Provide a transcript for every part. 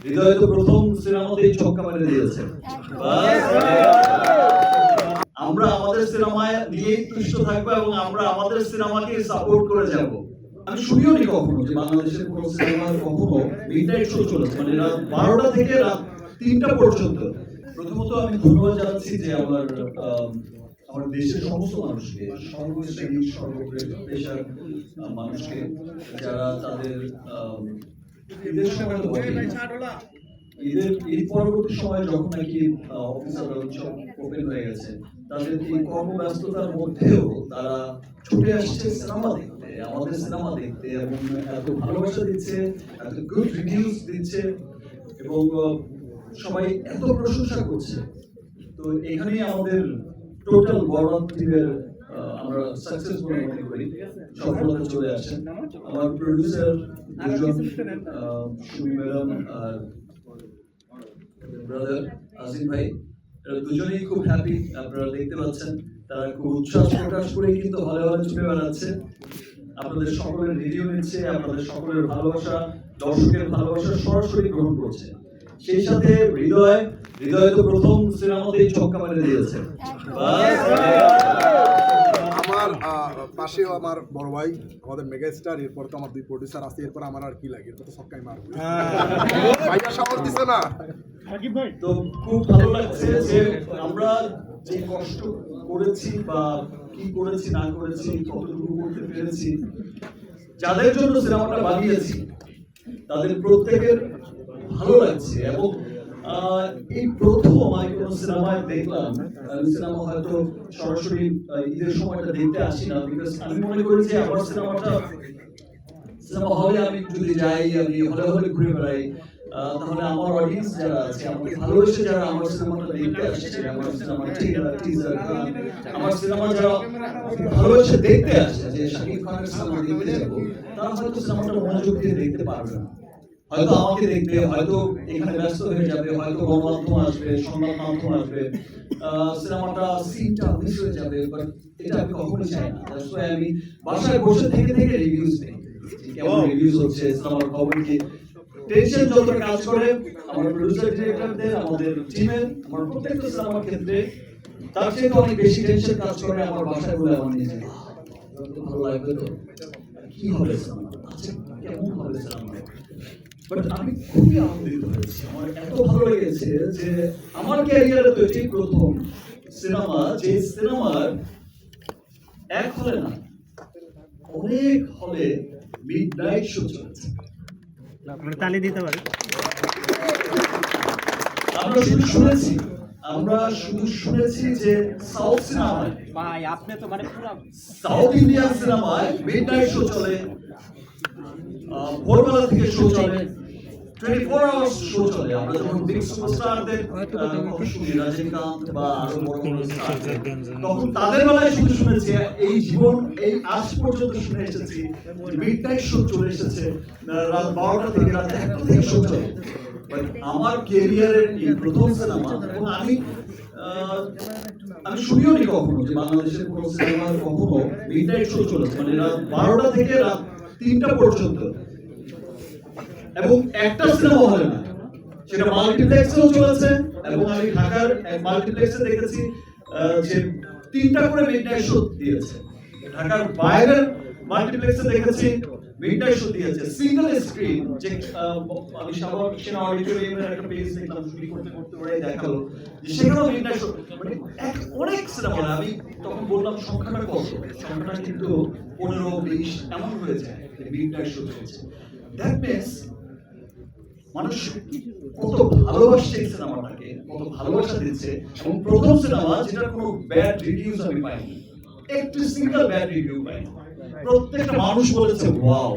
হৃদয় তো প্রথম সিনেমাতেই ছক্কা মেরে দিয়েছে। আমরা আমাদের সিনেমায় নিয়েই তুষ্ট থাকব এবং আমরা আমাদের সিনেমাকে সাপোর্ট করে যাব। আমি শুনিও নি কখনো যে বাংলাদেশের কোন সিনেমার কখনো মিডনাইট শো চলেছে মানে রাত বারোটা থেকে রাত তিনটা পর্যন্ত। প্রথমত আমি ধন্যবাদ জানাচ্ছি যে আমার আম, আমার দেশের সমস্ত মানুষকে সর্বশ্রেণী সর্বপেশার আহ, মানুষকে যারা তাদের আম, পরবর্তী সময় যখন নাকি অফিস সব ওপেন হয়ে গেছে, তাদের এই কর্মব্যস্ততার মধ্যেও তারা ছুটে আসছে সিনেমা দেখতে। আমাদের সিনেমা দেখতে এবং এত ভালোবাসা দিচ্ছে, এত গুড রিভিউজ দিচ্ছে এবং সবাই এত প্রশংসা করছে। তো এখানেই আমাদের টোটাল বড় টিমের আমরা সাকসেস বলে মনে করি। সফলতা চলে আসে। আমার প্রডিউসার দুজন সুমি ম্যাডাম আর ব্রাদার ভাই দুজনেই খুব হ্যাপি আপনারা দেখতে পাচ্ছেন। তারা খুব উচ্ছ্বাস প্রকাশ করে কিন্তু হলে হলে ছুটে বেড়াচ্ছে। আপনাদের সকলের রিভিউ নিচ্ছে আপনাদের সকলের ভালোবাসা দর্শকের ভালোবাসা সরাসরি গ্রহণ করছে। সেই সাথে হৃদয় হৃদয় তো প্রথম সিনেমাতেই ছক্কা মেরে দিয়েছে। বাস। আমার পাশেও আমার বড় ভাই আমাদের মেগা স্টার এরপর তো আমার দুই প্রডিউসার আছে এরপর আমার আর কি লাগে? এরপর তো সবকাই মারবো ভাইয়া সাহস দিছে না? তো খুব ভালো লাগছে যে আমরা যে কষ্ট করেছি বা কি করেছি না করেছি কতটুকু করতে পেরেছি যাদের জন্য সিনেমাটা বানিয়েছি তাদের প্রত্যেকের ভালো লাগছে এবং আহ, এই প্রথম আমি কোনো সিনেমায় দেখলাম সিনেমা হয়তো সরাসরি ঈদের সময়টা দেখতে আসি না বিকজ আমি মনে করি যে আমার সিনেমাটা, সিনেমা হলে আমি যদি যাই, আমি হলে হলে ঘুরে বেড়াই। তাহলে আমার অডিয়েন্স যারা আছে, আমাকে ভালোবেসে যারা আমার সিনেমাটা দেখতে আসছে, আমার টিজার আমার সিনেমা যারা ভালোবেসে দেখতে আসছে, যে শাকিব খানের সিনেমা দেখতে যাব, তারা হয়তো সিনেমাটা মনোযোগ দিয়ে দেখতে পারবে না। হয়তো আমাকে দেখবে হয়তো এখানে ব্যস্ত হয়ে যাবে হয়তো গণমাধ্যম আসবে সংবাদ মাধ্যম আসবে সিনেমাটা সিনটা মিস হয়ে যাবে বাট এটা আমি কখনোই চাই না। That's why আমি বাসায় বসে থেকে থেকে রিভিউজ নেই। কেমন রিভিউজ হচ্ছে সিনেমার খবর কি টেনশন যত কাজ করে আমার প্রডিউসার ডিরেক্টরদের আমাদের টিমের আমার প্রত্যেকটা সিনেমার ক্ষেত্রে তার চেয়ে অনেক বেশি টেনশন কাজ করে আমার বাসায় বলে আমার নিজে ভালো লাগবে তো। কি হবে সিনেমা আচ্ছা কেমন হবে সিনেমা বাট আমি খুবই আনন্দিত হয়েছি। আমার এত ভালো লেগেছে যে আমার ক্যারিয়ারে তো এটাই প্রথম সিনেমা যে সিনেমার এক হলে না অনেক হলে মিড নাইট শো চলেছে তালি দিতে পারি আমরা শুধু শুনেছি। আমরা শুধু শুনেছি যে সাউথ সিনেমায় ভাই আপনি তো মানে পুরো সাউথ ইন্ডিয়ান সিনেমায় মিড নাইট শো চলে ভোরবেলা থেকে শো চলে টোয়েন্টি ফোর আওয়ার্স শো চলে। আমরা যখন বিগ সুপারস্টারদের শুনি রজনীকান্ত বা আরও বড় বড় তখন তাদের বেলায় শুধু শুনেছি এই জীবন এই আজ পর্যন্ত শুনে এসেছি মিড নাইট শো চলে এসেছে রাত বারোটা থেকে রাত একটা থেকে শো চলে। But আমার ক্যারিয়ারের প্রথম সিনেমা এবং আমি আমি শুনিও নি কখনো যে বাংলাদেশের কোন সিনেমার কখনো মিডনাইট শো চলেছে মানে রাত বারোটা থেকে রাত তিনটা পর্যন্ত। এবং একটা সিনেমা হলে না সেটা মাল্টিপ্লেক্সেও চলেছে এবং আমি ঢাকার মাল্টিপ্লেক্সে দেখেছি যে তিনটা করে মিডনাইট শো দিয়েছে। ঢাকার বাইরের মাল্টিপ্লেক্সে দেখেছি মানে অনেক সিনেমা মিনস মানুষ কত ভালোবাসছে সিনেমাটাকে কত ভালোবাসা দিচ্ছে। এবং প্রথম সিনেমা যেটার কোনো ব্যাড রিভিউজ আমি পাইনি। একটি সিঙ্গেল ব্যাড রিভিউ পাইনি। প্রত্যেকটা মানুষ বলেছে ওয়াও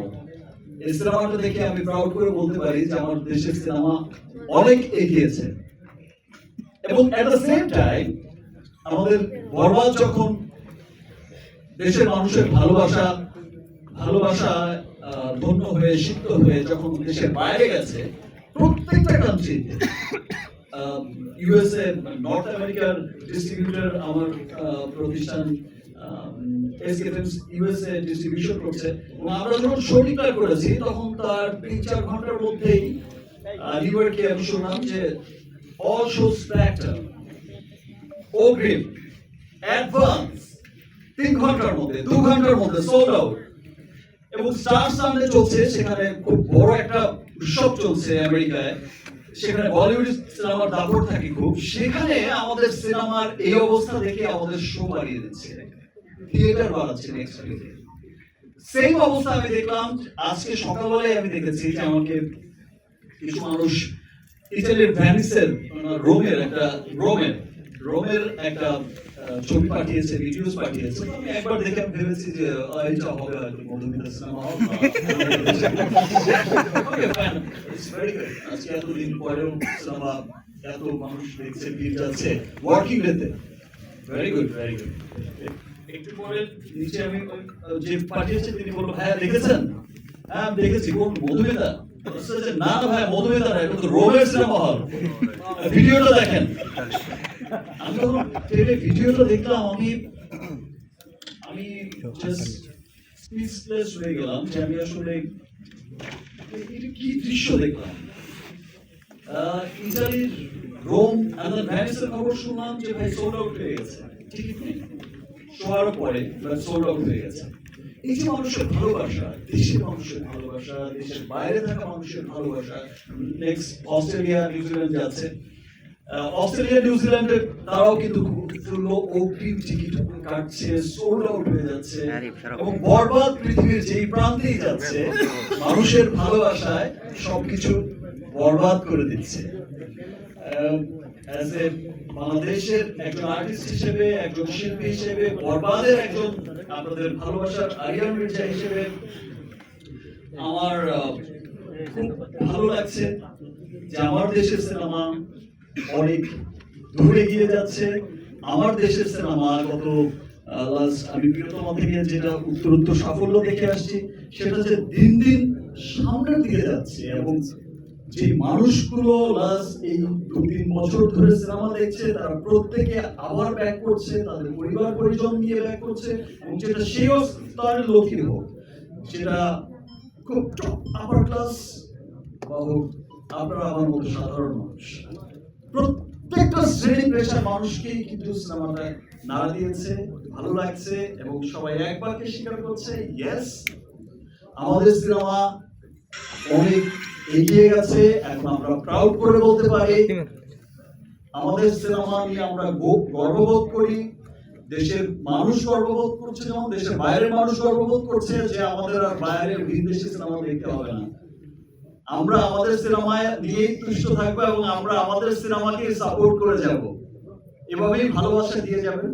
এই সিনেমাটা দেখে আমি প্রাউড করে বলতে পারি যে আমার দেশের সিনেমা অনেক এগিয়েছে। এবং এট দ্য সেম টাইম আমাদের বরবাদ যখন দেশের মানুষের ভালোবাসা ভালোবাসা ধন্য হয়ে, সিক্ত হয়ে যখন দেশের বাইরে গেছে, প্রত্যেকটা কান্ট্রিতে ইউএসএ নর্থ আমেরিকার ডিস্ট্রিবিউটর আমার প্রতিষ্ঠান ইউএসএ ডিস্ট্রিবিউশন করছে এবং আমরা যখন করেছি, তখন তার তিন চার ঘণ্টার মধ্যেই আমি শুনলাম যে অল অগ্রিম অ্যাডভান্স তিন ঘণ্টার মধ্যে, দু ঘণ্টার মধ্যে সোল্ড আউট এবং স্টার সানডে চলছে, সেখানে খুব বড় একটা উৎসব চলছে আমেরিকায়। সেখানে বলিউড সিনেমার দাপট থাকে খুব। সেখানে আমাদের সিনেমার এই অবস্থা দেখে আমাদের শো বাড়িয়ে দিচ্ছে। থিয়েটার বাড়াচ্ছে নেক্সট উইকে সেম অবস্থা আমি দেখলাম, আজকে সকালবেলায় আমি দেখেছি যে আমাকে কিছু মানুষ ইতালির ভ্যানিসের রোমের একটা রোমের রোমের একটা ছবি পাঠিয়েছে ভিডিওস পাঠিয়েছে। আমি একবার দেখে আমি ভেবেছি যে এটা হবে হয়তো মধুমিতা সিনেমা আজকে এতদিন পরেও সিনেমা, এত মানুষ দেখছে, ভিড় যাচ্ছে। ওয়ার্কিং ডেতে ভেরি গুড ভেরি গুড একটু পরে নিচে আমি যে পাঠিয়েছে তিনি বলল ভাইয়া দেখেছেন? হ্যাঁ আমি দেখেছি কোন মধুমিতা? না ভাই মধুমিতা না এটা তো রোমের সিনেমা হল। ভিডিওটা দেখেন। আমি যখন টেলে ভিডিওটা দেখলাম আমি আমি স্পিচলেস হয়ে গেলাম যে আমি আসলে কি দৃশ্য দেখলাম? আহ, ইতালির রোম and ভ্যানিসের খবর শুনলাম যে ভাই সোল্ড আউট গেছে। টিকিট নেই শোয়ার পরে আউট হয়ে গেছে। এই যে মানুষের ভালোবাসা দেশের মানুষের ভালোবাসা দেশের বাইরে থাকা মানুষের ভালোবাসা নেক্সট অস্ট্রেলিয়া নিউজিল্যান্ড যাচ্ছে। অস্ট্রেলিয়া নিউজিল্যান্ডে তারাও কিন্তু অগ্রিম টিকিট কাটছে সোল্ড আউট হয়ে যাচ্ছে এবং বরবাদ পৃথিবীর যেই প্রান্তেই যাচ্ছে মানুষের ভালোবাসায় সবকিছু বরবাদ করে দিচ্ছে। বাংলাদেশের একজন আর্টিস্ট হিসেবে, একজন শিল্পী হিসেবে, বরবাদের একজন আপনাদের ভালোবাসার আরিয়ান মির্জা হিসেবে আমার ভালো লাগছে যে আমার দেশের সিনেমা অনেক দূরে গিয়ে যাচ্ছে। আমার দেশের সিনেমা গত last আমি প্রিয়তমা থেকে যেটা উত্তরোত্তর সাফল্য দেখে আসছি, সেটা হচ্ছে দিন দিন সামনের দিকে যাচ্ছে এবং যে মানুষগুলো লাস্ট এই দু তিন বছর ধরে সিনেমা দেখছে, তারা প্রত্যেকে আবার ব্যাক করছে, তাদের পরিবার পরিজন নিয়ে ব্যাক করছে, এবং যেটা সেই স্তরের লোকই হোক সেটা খুব আপার ক্লাস বা হোক, আপনারা আমার মতো সাধারণ মানুষ। প্রত্যেকটা শ্রেণি পেশার মানুষকেই কিন্তু সিনেমাটা নাড়া দিয়েছে, ভালো লাগছে, এবং সবাই একবারকে স্বীকার করছে ইয়েস আমাদের সিনেমা অনেক এগিয়ে গেছে, এখন আমরা প্রাউড করে বলতে পারি, আমাদের সিনেমা নিয়ে আমরা গর্ববোধ করি। দেশের মানুষ গর্ববোধ করছে যেমন, দেশের বাইরের মানুষ গর্ববোধ করছে যে আমাদের আর বাইরে বিদেশি সিনেমা দেখতে হবে না। আমরা আমাদের সিনেমায় নিয়েই তুষ্ট থাকব এবং আমরা আমাদের সিনেমাকে সাপোর্ট করে যাব। এভাবেই ভালোবাসা দিয়ে যাবেন।